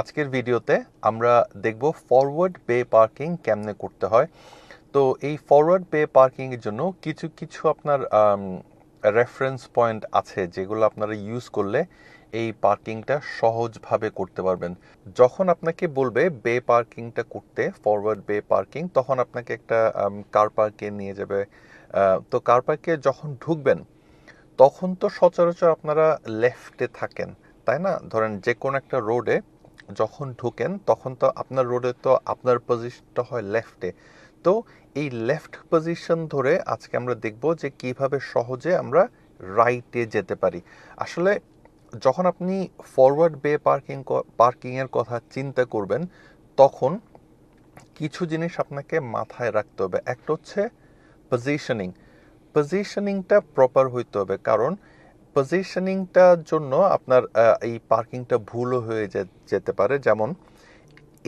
আজকের ভিডিওতে আমরা দেখব ফরওয়ার্ড বে পার্কিং কেমনে করতে হয়। তো এই ফরওয়ার্ড বে পার্কিং এর জন্য কিছু কিছু আপনার রেফারেন্স পয়েন্ট আছে যেগুলো আপনারা ইউজ করলে এই পার্কিংটা সহজভাবে করতে পারবেন। যখন আপনাকে বলবে বে পার্কিংটা করতে ফরওয়ার্ড বে পার্কিং তখন আপনাকে একটা কার পার্কে নিয়ে যাবে। তো কার পার্কে যখন ঢুকবেন, তখন তো সচরাচর আপনারা লেফটে থাকেন, তাই না? ধরেন যে কোনো একটা রোডে যখন ঢুকেন, তখন তো আপনার রোডে তো আপনার পজিশনটা হয় লেফটে তো এই লেফট পজিশন ধরে আজকে আমরা দেখব যে কীভাবে সহজে আমরা রাইটে যেতে পারি। আসলে যখন আপনি ফরওয়ার্ড বে পার্কিং পার্কিংয়ের কথা চিন্তা করবেন, তখন কিছু জিনিস আপনাকে মাথায় রাখতে হবে। একটা হচ্ছে পজিশনিং পজিশনিংটা প্রপার হইতে হবে। কারণ পজিশনিংটার জন্য আপনার এই পার্কিংটা ভুলও হয়ে যেতে পারে। যেমন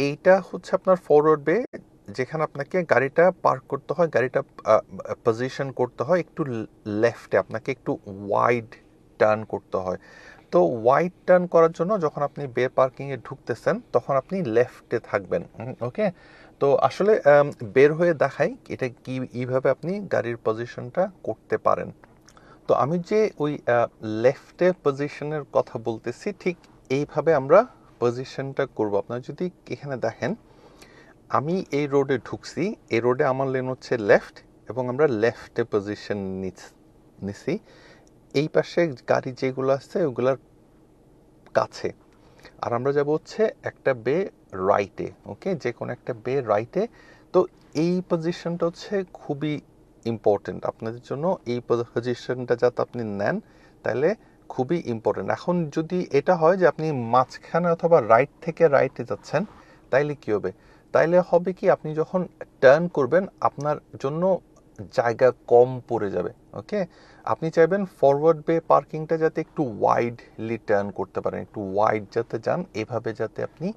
এইটা হচ্ছে আপনার ফরওয়ার্ড বে যেখানে আপনাকে গাড়িটা পার্ক করতে হয়, গাড়িটা পজিশন করতে হয়, একটু লেফটে আপনাকে একটু ওয়াইড টার্ন করতে হয়। তো ওয়াইড টার্ন করার জন্য যখন আপনি বে পার্কিংয়ে ঢুকতেছেন, তখন আপনি লেফটে থাকবেন ওকে তো আসলে বের হয়ে দেখাই এটা কি, এইভাবে আপনি গাড়ির পজিশনটা করতে পারেন। তো আমি যে ওই লেফটে পজিশনের কথা বলতেছি, ঠিক এইভাবে আমরা পজিশনটা করব। আপনারা যদি এখানে দেখেন, আমি এই রোডে ঢুকছি, এই রোডে আমার লেন হচ্ছে লেফট এবং আমরা লেফটে পজিশন নিছি। এই পাশে গাড়ি যেগুলো আছে, ওগুলার কাছে। আর আমরা যাব হচ্ছে একটা বে রাইটে ওকে যে কোনো একটা বে রাইটে তো এই পজিশনটা হচ্ছে খুবই ইম্পর্টেন্ট আপনাদের জন্য এই পজিশনটা যাতে আপনি নেন, তাহলে খুবই ইম্পর্টেন্ট এখন যদি এটা হয় যে আপনি মাঝখানে অথবা রাইট থেকে রাইটে যাচ্ছেন, তাইলে কি হবে? তাইলে হবে কি আপনি যখন টার্ন করবেন, আপনার জন্য জায়গা কম পড়ে যাবে ওকে আপনি চাইবেন ফরওয়ার্ড বে পার্কিংটা যাতে একটু ওয়াইডলি টার্ন করতে পারেন, একটু ওয়াইড যাতে যান, এভাবে যাতে আপনি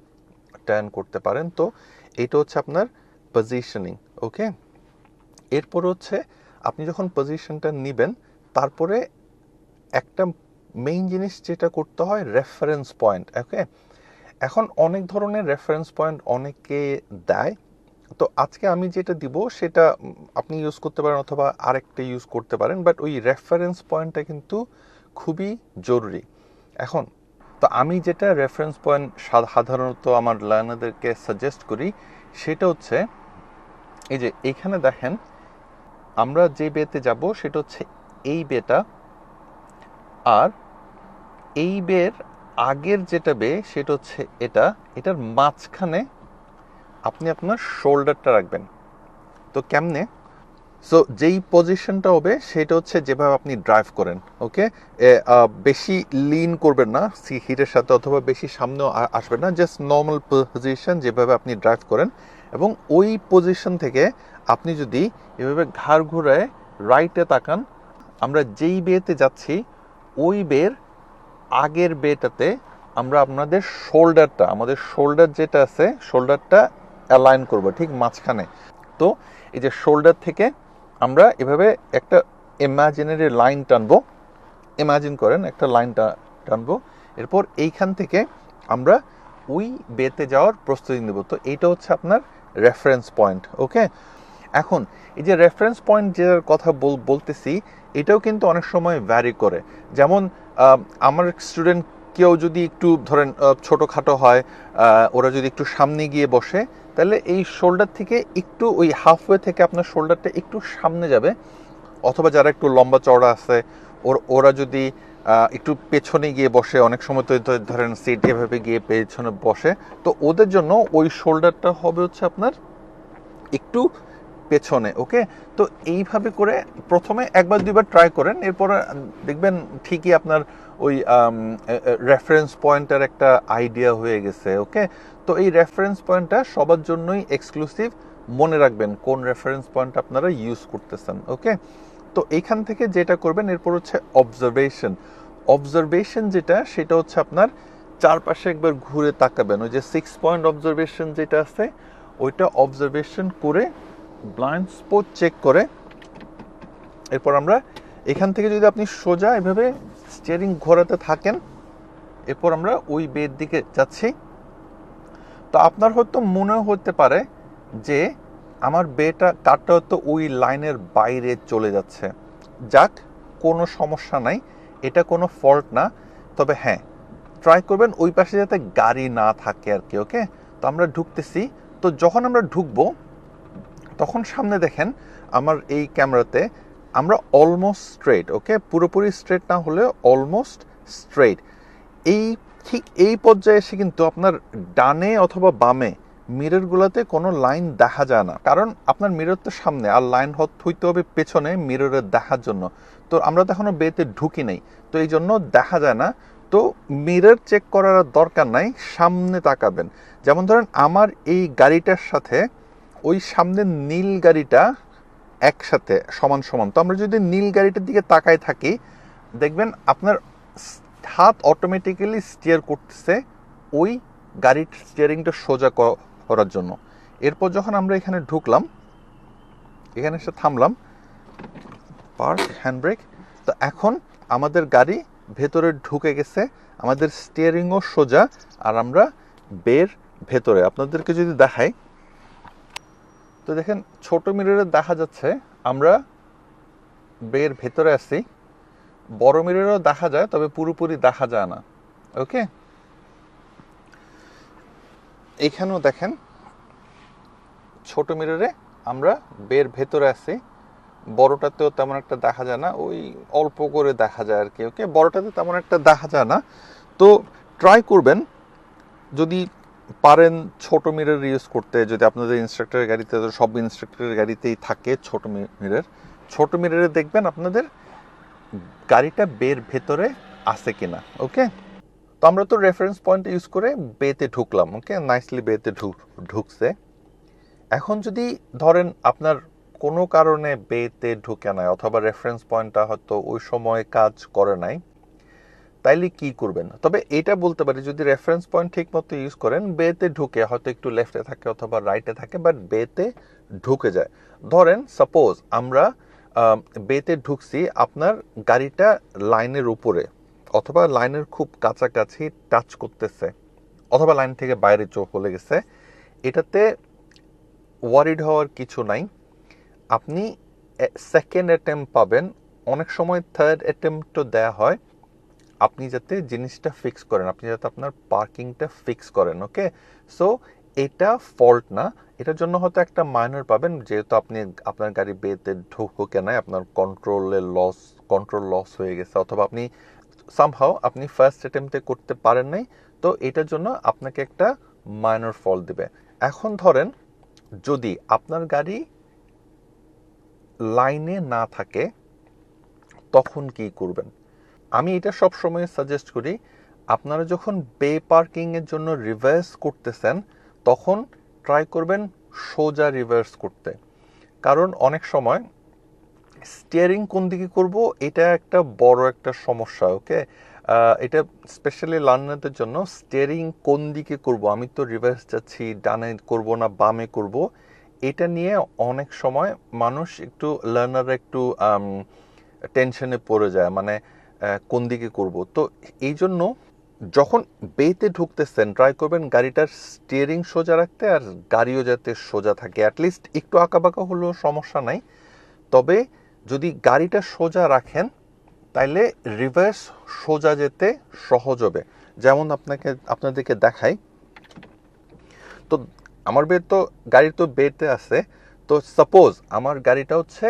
টার্ন করতে পারেন। তো এটা হচ্ছে আপনার পজিশনিং ওকে এরপর হচ্ছে আপনি যখন পজিশনটা নেবেন, তারপরে একটা মেইন জিনিস যেটা করতে হয় রেফারেন্স পয়েন্ট ওকে এখন অনেক ধরনের রেফারেন্স পয়েন্ট অনেকে দেয়। তো আজকে আমি যেটা দিব, সেটা আপনি ইউজ করতে পারেন অথবা আরেকটা ইউজ করতে পারেন বাট ওই রেফারেন্স পয়েন্টটা কিন্তু খুবই জরুরি। এখন, তো আমি যেটা রেফারেন্স পয়েন্ট সাধারণত আমার লার্নারদেরকে সাজেস্ট করি, সেটা হচ্ছে, এই যে এখানে দেখেন আমরা যে বেতে যাব সেটা হচ্ছে এই বেটা আর এই বের আগের যেটা বে সেটা হচ্ছে এটা। এটার মাঝখানে আপনি আপনার শোল্ডারটা রাখবেন। তো কেমনে? সো যেই পজিশনটা হবে সেটা হচ্ছে যেভাবে আপনি ড্রাইভ করেন, ওকে? বেশি লিন করবেন না, সি হিটের সাথে অথবা বেশি সামনেও আসবেন না জাস্ট নর্মাল পজিশন যেভাবে আপনি ড্রাইভ করেন। এবং ওই পজিশন থেকে আপনি যদি এভাবে ঘাড় ঘুরায় রাইটে তাকান, আমরা যেই বেতে যাচ্ছি, ওই বের আগের বেটাতে আমরা আপনাদের শোল্ডারটা আমাদের শোল্ডার যেটা আছে শোল্ডারটা অ্যালাইন করব ঠিক মাঝখানে। তো এই যে শোল্ডার থেকে আমরা এভাবে একটা ইমাজিনারি লাইন টানবো। ইমাজিন করেন, একটা লাইন টানবো। এরপর এইখান থেকে আমরা ওই বেতে যাওয়ার প্রস্তুতি নেব। তো এইটা হচ্ছে আপনার রেফারেন্স পয়েন্ট ওকে এখন, এই যে রেফারেন্স পয়েন্ট যেটার কথা বল- বলতেছি, এটাও কিন্তু অনেক সময় ভ্যারি করে। যেমন আমার স্টুডেন্ট কেউ যদি একটু ধরেন ছোটোখাটো হয় ওরা যদি একটু সামনে গিয়ে বসে, তাহলে এই শোল্ডার থেকে একটু ওই হাফওয়ে থেকে আপনার শোল্ডারটা একটু সামনে যাবে, অথবা যারা একটু লম্বা চওড়া আছে, ওর, ওরা যদি একটু পেছনে গিয়ে বসে, অনেক সময় তো ধরেন সিট এভাবে গিয়ে পেছনে বসে। তো ওদের জন্য ওই শোল্ডারটা হবে হচ্ছে আপনার একটু পেছনে ওকে তো এইভাবে করে প্রথমে একবার দুইবার ট্রাই করেন, এরপরে দেখবেন ঠিকই আপনার ওই রেফারেন্স পয়েন্টের একটা আইডিয়া হয়ে গেছে ওকে তো এই রেফারেন্স পয়েন্টটা সবার জন্যই এক্সক্লুসিভ মনে রাখবেন কোন রেফারেন্স পয়েন্ট আপনারা ইউজ করতেছেন ওকে তো এইখান থেকে যেটা করবেন, এরপর হচ্ছে অবজারভেশন অবজারভেশন যেটা, সেটা হচ্ছে আপনার চারপাশে একবার ঘুরে তাকাবেন। ওই যে সিক্স পয়েন্ট অবজারভেশন যেটা আছে, ওইটা অবজারভেশন করে ব্লাইন্ড স্পট চেক করে, এরপর আমরা এখান থেকে যদি আপনি সোজা এভাবে স্টিয়ারিং ঘোরাতে থাকেন, এরপর আমরা ওই বের দিকে যাচ্ছি। তো আপনার হয়তো মনে হতে পারে যে আমার বেটা কারটা হয়তো ওই লাইনের বাইরে চলে যাচ্ছে। যাক, কোনো সমস্যা নাই। এটা কোনো ফল্ট না, তবে হ্যাঁ ট্রাই করবেন ওই পাশে যাতে গাড়ি না থাকে আর কি ওকে তো আমরা ঢুকতেছি। তো যখন আমরা ঢুকবো, তখন সামনে দেখেন আমার এই ক্যামেরাতে আমরা অলমোস্ট স্ট্রেট ওকে পুরোপুরি স্ট্রেট না হলে অলমোস্ট স্ট্রেট এই ঠিক এই পর্যায়ে এসে কিন্তু আপনার ডানে অথবা বামে মিররগুলোতে কোনো লাইন দেখা যায় না। কারণ আপনার মিরর তো সামনে, আর লাইন হইতে হবে পেছনে মিররের দেখার জন্য। তো আমরা তো এখনও বেতে ঢুকি নাই। তো এই জন্য দেখা যায় না। তো মিরর চেক করার দরকার নাই, সামনে তাকাবেন। যেমন ধরেন আমার এই গাড়িটার সাথে ওই সামনের নীল গাড়িটা একসাথে সমান সমান। তো আমরা যদি নীল গাড়িটার দিকে তাকায় থাকি, দেখবেন আপনার হাত অটোমেটিক্যালি স্টিয়ার করতেছে ওই গাড়ির স্টিয়ারিংটা সোজা করার জন্য। এরপর যখন আমরা এখানে ঢুকলাম, এখানে এসে থামলাম পার্ক, হ্যান্ডব্রেক। তো এখন আমাদের গাড়ি ভেতরে ঢুকে গেছে, আমাদের স্টিয়ারিংও সোজা, আর আমরা বের ভেতরে। আপনাদেরকে যদি দেখাই, তো দেখেন ছোট মিররে দেখা যাচ্ছে, আমরা বের ভেতরে আছি। বড় মিররেও দেখা যায়, তবে পুরোপুরি দেখা যায় না। ওকে এখানেও দেখেন, ছোট মিররে আমরা বের ভেতরে আছি। বড়টাতেও তেমন একটা দেখা যায় না, ওই অল্প করে দেখা যায় আর কি, ওকে? বড়টাতে তেমন একটা দেখা যায় না। তো ট্রাই করবেন, যদি পারেন ছোট মিরর ইউজ করতে, যদি আপনাদের ইনস্ট্রাক্টরের গাড়িতে তো সব ইনস্ট্রাক্টরের গাড়িতেই থাকে ছোট মিরর ছোট মিররে দেখবেন আপনাদের গাড়িটা বের ভেতরে আছে কিনা, ওকে? তো আমরা তো রেফারেন্স পয়েন্ট ইউজ করে বেতে ঢুকলাম, ওকে? নাইসলি বেতে ঢুক, ঢুকছে। এখন যদি ধরেন আপনার কোনো কারণে বেতে ঢুকে নাই, অথবা রেফারেন্স পয়েন্টটা হয়তো ওই সময় কাজ করে নাই, তাইলে কি করবেন? তবে এটা বলতে পারি, যদি রেফারেন্স পয়েন্ট ঠিক মতো ইউজ করেন, বেতে ঢুকে, হয়তো একটু লেফটে থাকে অথবা রাইটে থাকে বাট বেতে ঢুকে যায়। ধরেন সাপোজ আমরা বেতে ঢুকছি আপনার গাড়িটা লাইনের উপরে, অথবা লাইনের খুব কাছাকাছি টাচ করতেছে, অথবা লাইন থেকে বাইরে চলে গেছে, এটাতে ওয়ারিড হওয়ার কিছু নাই। আপনি সেকেন্ড অ্যাটেম্প পাবেন। অনেক সময় থার্ড অ্যাটেম্পটও দেয়া হয়। আপনি যাতে জিনিসটা ফিক্স করেন, আপনি যাতে আপনার পার্কিংটা ফিক্স করেন ওকে সো এটা ফল্ট না। এটার জন্য হয়তো একটা মাইনার পাবেন, যেহেতু আপনি আপনার গাড়ি বেতে ঢুকে নাই, আপনার কন্ট্রোলের লস কন্ট্রোল লস হয়ে গেছে, অথবা আপনি সামহাও আপনি ফার্স্ট অ্যাটেম্পটে করতে পারেন নাই, তো এটার জন্য আপনাকে একটা মাইনর ফল দিবে। এখন ধরেন, যদি আপনার গাড়ি লাইনে না থাকে, তখন কি করবেন? আমি এটা সব সময় সাজেস্ট করি, আপনারা যখন বে পার্কিং এর জন্য রিভার্স করতেছেন, তখন ট্রাই করবেন সোজা রিভার্স করতে। কারণ অনেক সময় স্টিয়ারিং কোন দিকে করব, এটা একটা বড় একটা সমস্যা ওকে এটা স্পেশালি লার্নারদের জন্য স্টিয়ারিং কোন দিকে করব? আমি তো রিভার্স যাচ্ছি, ডানে করব না, বামে করব। এটা নিয়ে অনেক সময় মানুষ একটু লার্নার একটু টেনশনে পড়ে যায় মানে কোন দিকে করব। তো এই জন্য যখন বেতে ঢুকতেছেন ট্রাই করবেন গাড়িটার স্টিয়ারিং সোজা রাখতে আর গাড়িও যাতে সোজা থাকে। অ্যাটলিস্ট একটু আঁকাবাঁকা হলেও সমস্যা নাই। তবে যদি গাড়িটা সোজা রাখেন, তাইলে রিভার্স সোজা যেতে সহজ হবে। যেমন আপনাকে, আপনাদেরকে দেখাই। তো আমার বেড তো গাড়ি তো বেতে আছে। তো সাপোজ আমার গাড়িটা হচ্ছে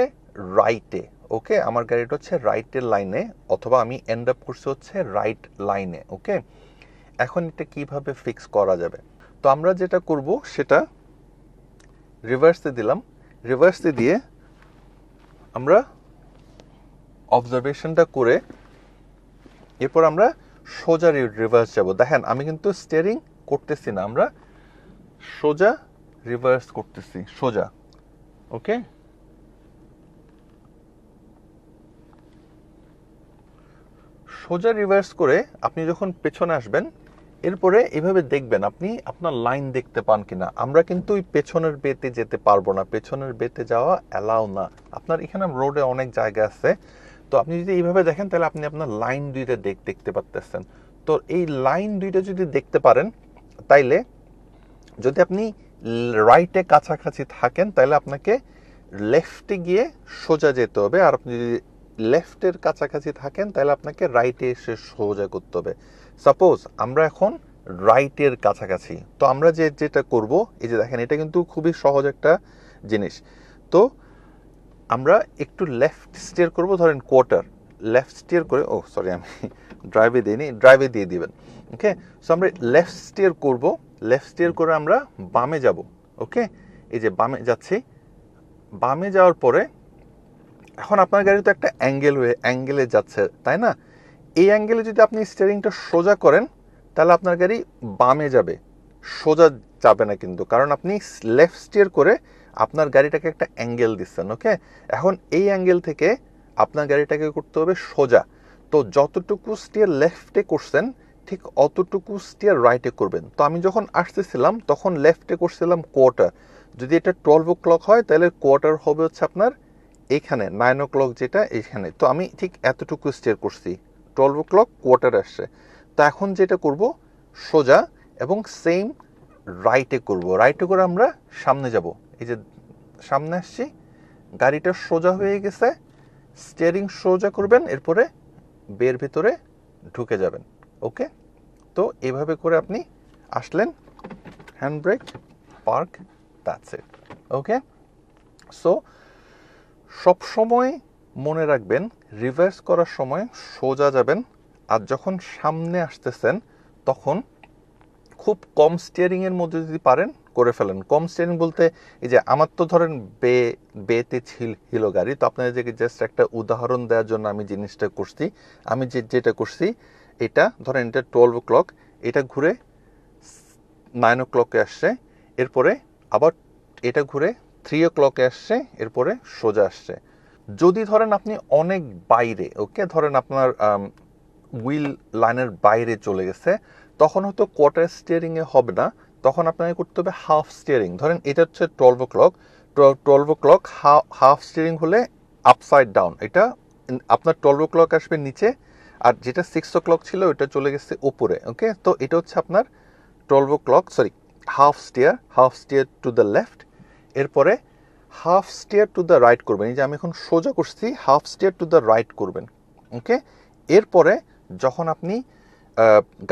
রাইটে ওকে আমার গাড়িটা হচ্ছে রাইটের লাইনে অথবা আমি এন্ড আপ করছি হচ্ছে রাইট লাইনে ওকে এখন এটা কীভাবে ফিক্স করা যাবে? তো আমরা যেটা করব, সেটা রিভার্সে দিলাম। রিভার্সে দিয়ে আমরা অবজারভেশনটা করে এরপর আমরা সোজা রিভার্স যাব। দেখেন, আমি কিন্তু স্টিয়ারিং করতেছি না। আমরা সোজা রিভার্স করতেছি, সোজা। ওকে সোজা রিভার্স করে আপনি যখন পেছনে আসবেন, এরপরে এভাবে দেখবেন আপনি আপনার লাইন দেখতে পান কিনা। আমরা কিন্তু ওই পেছনের বেতে যেতে পারব না, পেছনের বেতে যাওয়া অ্যালাউ না। আপনার এখানে রোডে অনেক জায়গা আছে। তো আপনি যদি এইভাবে দেখেন, তাহলে আপনি আপনার লাইন দুইটা দেখ, দেখতে পারতেছেন। তো এই লাইন দুইটা যদি দেখতে পারেন, তাইলে যদি আপনি রাইটে কাছাকাছি থাকেন, তাহলে আপনাকে লেফটে গিয়ে সোজা যেতে হবে। আর আপনি যদি লেফটের কাছাকাছি থাকেন, তাহলে আপনাকে রাইটে এসে সোজা করতে হবে। সাপোজ আমরা এখন রাইটের কাছাকাছি। তো আমরা যে যেটা করব, এই যে দেখেন, এটা কিন্তু খুবই সহজ একটা জিনিস। তো আমরা একটু লেফট স্টিয়ার করব, ধরেন কোয়ার্টার লেফট স্টিয়ার করে ও সরি আমি ড্রাইভে দিইনি ড্রাইভে দিয়ে দিবেন। ওকে সো আমরা লেফট স্টিয়ার করব লেফট স্টিয়ার করে আমরা বামে যাব ওকে এই যে বামে যাচ্ছি, বামে যাওয়ার পরে, এখন আপনার গাড়ি তো একটা অ্যাঙ্গেল হয়ে অ্যাঙ্গেলে যাচ্ছে, তাই না? এই অ্যাঙ্গেলে যদি আপনি স্টিয়ারিংটা সোজা করেন, তাহলে আপনার গাড়ি বামে যাবে, সোজা যাবে না কিন্তু, কারণ আপনি লেফট স্টিয়ার করে আপনার গাড়িটাকে একটা অ্যাঙ্গেল দিচ্ছেন ওকে এখন এই অ্যাঙ্গেল থেকে আপনার গাড়িটাকে করতে হবে সোজা। তো যতটুকু স্টিয়ার লেফটে করছেন ঠিক অতটুকু স্টিয়ার রাইটে করবেন। তো আমি যখন আসতেছিলাম, তখন লেফটে করছিলাম কোয়ার্টার যদি এটা টুয়েলভ ও ক্লক হয়, তাহলে কোয়ার্টার হবে হচ্ছে আপনার এখানে নাইন ও ক্লক যেটা এখানে। তো আমি ঠিক এতটুকু স্টিয়ার করছি। টুয়েলভ ও ক্লক কোয়ার্টার আসছে। তো এখন যেটা করব, সোজা এবং সেম রাইটে করব। রাইটে করে আমরা সামনে যাব। এই যে সামনে আসছি, গাড়িটা সোজা হয়ে গেছে স্টিয়ারিং সোজা করবেন, এরপরে বের ভিতরে ঢুকে যাবেন। ওকে তো এভাবে করে আপনি আসলেন hand brake park that's it okay so সবসময় মনে রাখবেন রিভার্স করার সময় সোজা যাবেন, আর যখন সামনে আসতেছেন, তখন খুব কম স্টিয়ারিংয়ের মধ্যে যদি পারেন, করে ফেলেন। কম স্টিয়ারিং বলতে এই যে আমার তো ধরেন বে, বেতে ছিল হিল গাড়ি, তো আপনাদেরকে জাস্ট একটা উদাহরণ দেওয়ার জন্য আমি জিনিসটা করছি। আমি যে, যেটা করছি এটা, ধরেন এটা টুয়েলভ ও ক্লক এটা ঘুরে নাইন ও ক্লকে আসছে, এরপরে আবার এটা ঘুরে থ্রি ও ক্লকে আসছে, এরপরে সোজা আসছে। যদি ধরেন আপনি অনেক বাইরে ওকে ধরেন আপনার উইল লাইনের বাইরে চলে গেছে, তখন হয়তো কোয়ার্টার স্টিয়ারিংয়ে হবে না, তখন আপনাকে করতে হবে হাফ স্টিয়ারিং ধরেন এটা হচ্ছে twelve o'clock twelve o'clock half steering হলে আপসাইড ডাউন এটা, আপনার টুয়েলভ ও ক্লক আসবে নিচে আর যেটা সিক্স ও ক্লক ছিল ওটা চলে গেছে উপরে ওকে তো এটা হচ্ছে আপনার twelve o'clock sorry half steer half steer to the left এরপরে half steer to the right করবেন। এই যে আমি এখন সোজা করছি half steer to the right করবেন ওকে এরপরে যখন আপনি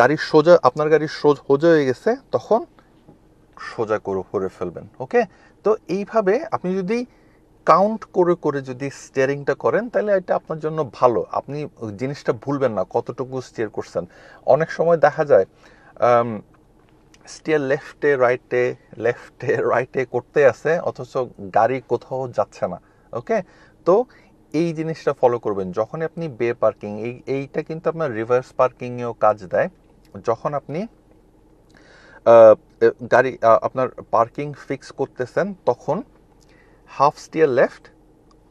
গাড়ির সোজা, আপনার গাড়ির সোজা হয়ে গেছে, তখন সোজা করে ফেলবেন ওকে তো এইভাবে আপনি যদি কাউন্ট করে করে যদি স্টিয়ারিংটা করেন, তাহলে এটা আপনার জন্য ভালো। আপনি জিনিসটা ভুলবেন না, কতটুকু স্টিয়ার করছেন। অনেক সময় দেখা যায় স্টিয়ার লেফটে রাইটে লেফটে রাইটে করতে আছে, অথচ গাড়ি কোথাও যাচ্ছে না ওকে তো এই জিনিসটা ফলো করবেন। যখন আপনি বে পার্কিং এই, এইটা কিন্তু আপনার রিভার্স পার্কিংয়েও কাজ দেয়। যখন আপনি গাড়ি আপনার পার্কিং ফিক্স করতেছেন, তখন half steer left,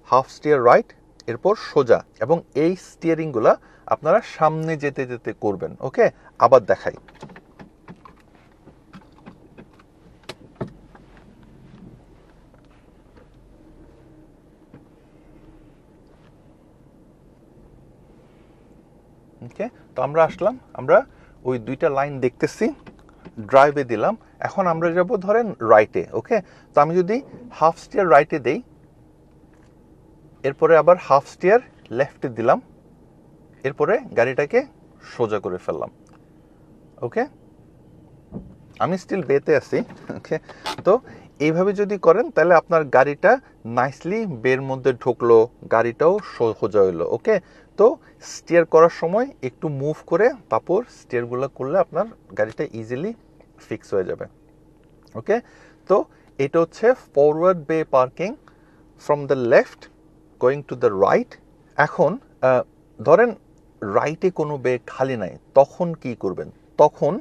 half steer right, এরপর সোজা। এবং এই স্টিয়ারিংগুলা আপনারা সামনে যেতে যেতে করবেন, ওকে? আবার দেখাই। ওকে, তো আমরা আসলাম। আমরা ওই দুইটা লাইন দেখতেছি ড্রাইভে দিলাম। এখন আমরা যাব ধরেন রাইটে ওকে তো আমি যদি হাফ স্টিয়ার রাইটে দেই, এরপরে আবার হাফ স্টিয়ার লেফটে দিলাম, এরপরে গাড়িটাকে সোজা করে ফেললাম ওকে আমি স্টিল বেতে আছি ওকে তো এইভাবে যদি করেন, তাহলে আপনার গাড়িটা নাইসলি বের মধ্যে ঢুকলো, গাড়িটাও সোজা হইল ওকে তো স্টিয়ার করার সময় একটু মুভ করে তারপর স্টিয়ারগুলো করলে আপনার গাড়িটা ইজিলি ফিক্স হয়ে যাবে। ওকে তো এটা হচ্ছে forward bay parking from the left going to the right এখন ধরেন রাইটে কোনো বে খালি নাই, তখন কি করবেন? তখন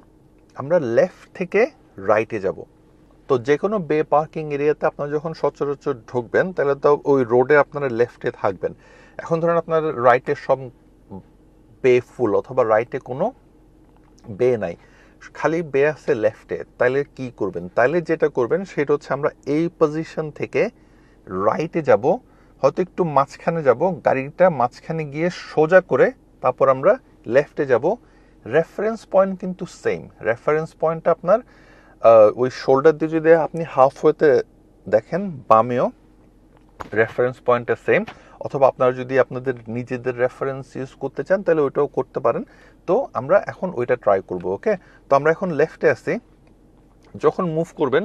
আমরা লেফট থেকে রাইটে যাব। তো যে কোনো বে পার্কিং এরিয়াতে আপনারা যখন সচরাচর ঢুকবেন, তাহলে তো ওই রোডে আপনারা লেফটে থাকবেন। এখন ধরেন আপনার রাইটে সব বে ফুল অথবা রাইটে কোনো বে নাই। খালি বে আছে লেফটে তাহলে কি করবেন? তাহলে যেটা করবেন, সেটা হচ্ছে আমরা এই পজিশন থেকে রাইটে যাব, হয়তো একটু মাঝখানে যাব, গাড়িটা মাঝখানে গিয়ে সোজা করে তারপর আমরা লেফটে যাব। রেফারেন্স পয়েন্ট কিন্তু সেম রেফারেন্স পয়েন্টটা আপনার ওই শোল্ডার দিয়ে যদি আপনি হাফ ওয়েতে দেখেন, বামেও রেফারেন্স পয়েন্টটা সেম অথবা আপনারা যদি আপনাদের নিজেদের রেফারেন্স ইউজ করতে চান, তাহলে ওইটাও করতে পারেন। তো আমরা এখন ওইটা ট্রাই করব ওকে তো আমরা এখন লেফটে আছি। যখন মুভ করবেন,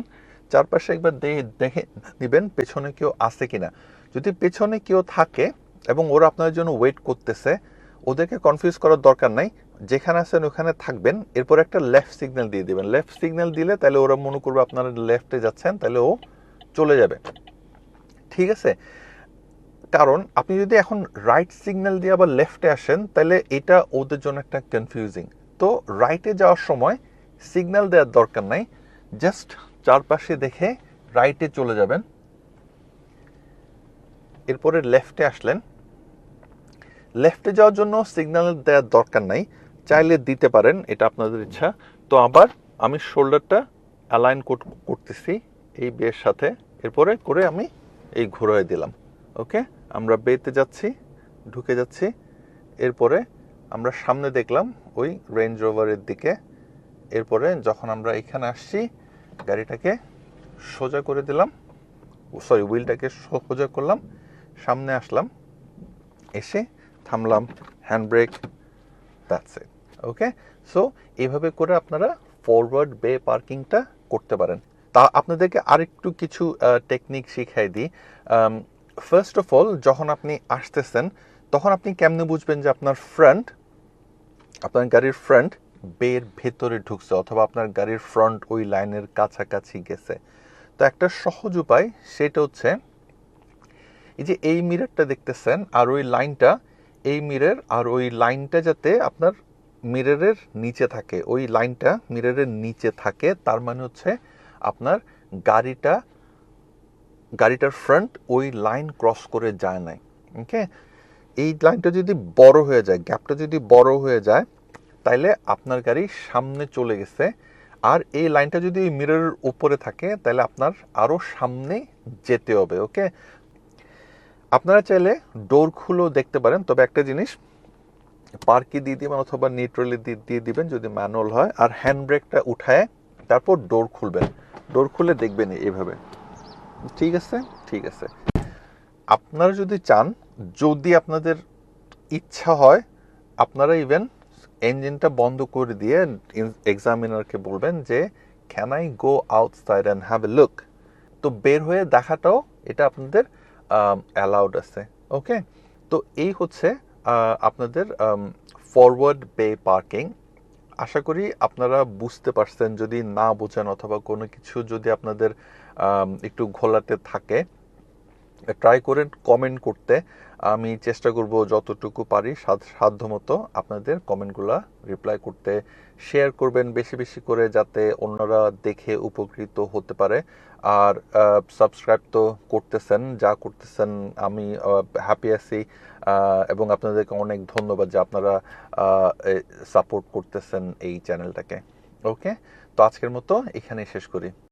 চারপাশে একবার দেখে নেবেন পেছনে কেউ আছে কিনা। যদি পেছনে কেউ থাকে এবং ওরা আপনার জন্য ওয়েট করতেছে, ওদেরকে কনফিউজ করার দরকার নাই। যেখানে আছেন ওখানে থাকবেন। এরপর একটা লেফট সিগন্যাল দিয়ে দিবেন। লেফট সিগন্যাল দিলে তাহলে ওরা মনে করবে আপনারা লেফটে যাচ্ছেন, তাহলে ও চলে যাবে। ঠিক আছে? কারণ আপনি যদি এখন রাইট সিগন্যাল দিয়ে আবার লেফটে আসেন, তাহলে এটা ওদের জন্য একটা কনফিউজিং তো রাইটে যাওয়ার সময় সিগন্যাল দেওয়ার দরকার নাই জাস্ট চারপাশে দেখে রাইটে চলে যাবেন। এরপরে লেফটে আসলেন। লেফটে যাওয়ার জন্য সিগন্যাল দেওয়ার দরকার নাই, চাইলে দিতে পারেন, এটা আপনাদের ইচ্ছা। তো আবার আমি শোল্ডারটা অ্যালাইন করতেছি, এই বিয়ের সাথে। এরপরে করে আমি এই ঘুরিয়ে দিলাম ওকে আমরা বেতে যাচ্ছি, ঢুকে যাচ্ছি। এরপরে আমরা সামনে দেখলাম ওই রেঞ্জ রোভারের দিকে। এরপরে যখন আমরা এখানে আসছি, গাড়িটাকে সোজা করে দিলাম। সরি হুইলটাকে সোজা করলাম। সামনে আসলাম। এসে থামলাম hand brake that's okay so এইভাবে করে আপনারা ফরওয়ার্ড বে পার্কিংটা করতে পারেন। তা আপনাদেরকে আরেকটু কিছু টেকনিক শিখাই দিই। ফার্স্ট অফ অল যখন আপনি আসতেছেন, তখন আপনি কেমনে বুঝবেন যে আপনার ফ্রন্ট আপনার গাড়ির ফ্রন্ট বের ভেতরে ঢুকছে অথবা আপনার গাড়ির ফ্রন্ট ওই লাইনের কাছাকাছি গেছে? তো একটা সহজ উপায় সেটা হচ্ছে, এই যে এই মিররটা দেখতেছেন আর ওই লাইনটা, এই মিরর আর ওই লাইনটা যাতে আপনার মিররের নিচে থাকে, ওই লাইনটা মিররের নিচে থাকে, তার মানে হচ্ছে আপনার গাড়িটা গাড়িটার ফ্রন্ট ওই লাইন ক্রস করে যায় নাই ওকে এই লাইনটা যদি বড় হয়ে যায় গ্যাপটা যদি বড় হয়ে যায়, তাইলে আপনার গাড়ি সামনে চলে গেছে। আর এই লাইনটা যদি মিররের উপরে থাকে তাহলে আপনার আরও সামনে যেতে হবে ওকে আপনারা চাইলে ডোর খুলেও দেখতে পারেন, তবে একটা জিনিস পার্কি দিয়ে দিবেন অথবা নিউট্রালি দিয়ে দিবেন যদি ম্যানুয়াল হয়, আর হ্যান্ড ব্রেকটা উঠায়, তারপর ডোর খুলবেন। ডোর খুলে দেখবেন এইভাবে ঠিক আছে? ঠিক আছে। আপনারা যদি চান, যদি আপনাদের ইচ্ছা হয়, আপনারা ইভেন ইঞ্জিনটা বন্ধ করে দিয়ে এক্সামিনারকে বলবেন যে can I go outside and have a look তো বের হয়ে দেখাটাও এটা আপনাদের অ্যালাউড আছে। ওকে তো এই হচ্ছে আপনাদের ফরওয়ার্ড বে পার্কিং আশা করি আপনারা বুঝতে পারছেন, যদি না বোঝেন অথবা কোনো কিছু যদি আপনাদের একটু ঘোলাতে থাকে। ট্রাই করেন কমেন্ট করতে। আমি চেষ্টা করব যতটুকু পারি সাধ্য- সাধ্যমতো আপনাদের কমেন্টগুলো রিপ্লাই করতে। শেয়ার করবেন বেশি বেশি করে যাতে অন্যরা দেখে উপকৃত হতে পারে। আর সাবস্ক্রাইব তো করতেছেন, যা করতেছেন, আমি হ্যাপি আছি। এবং আপনাদেরকে অনেক ধন্যবাদ যে আপনারা সাপোর্ট করতেছেন এই চ্যানেলটাকে ওকে তো আজকের মতো এখানেই শেষ করি।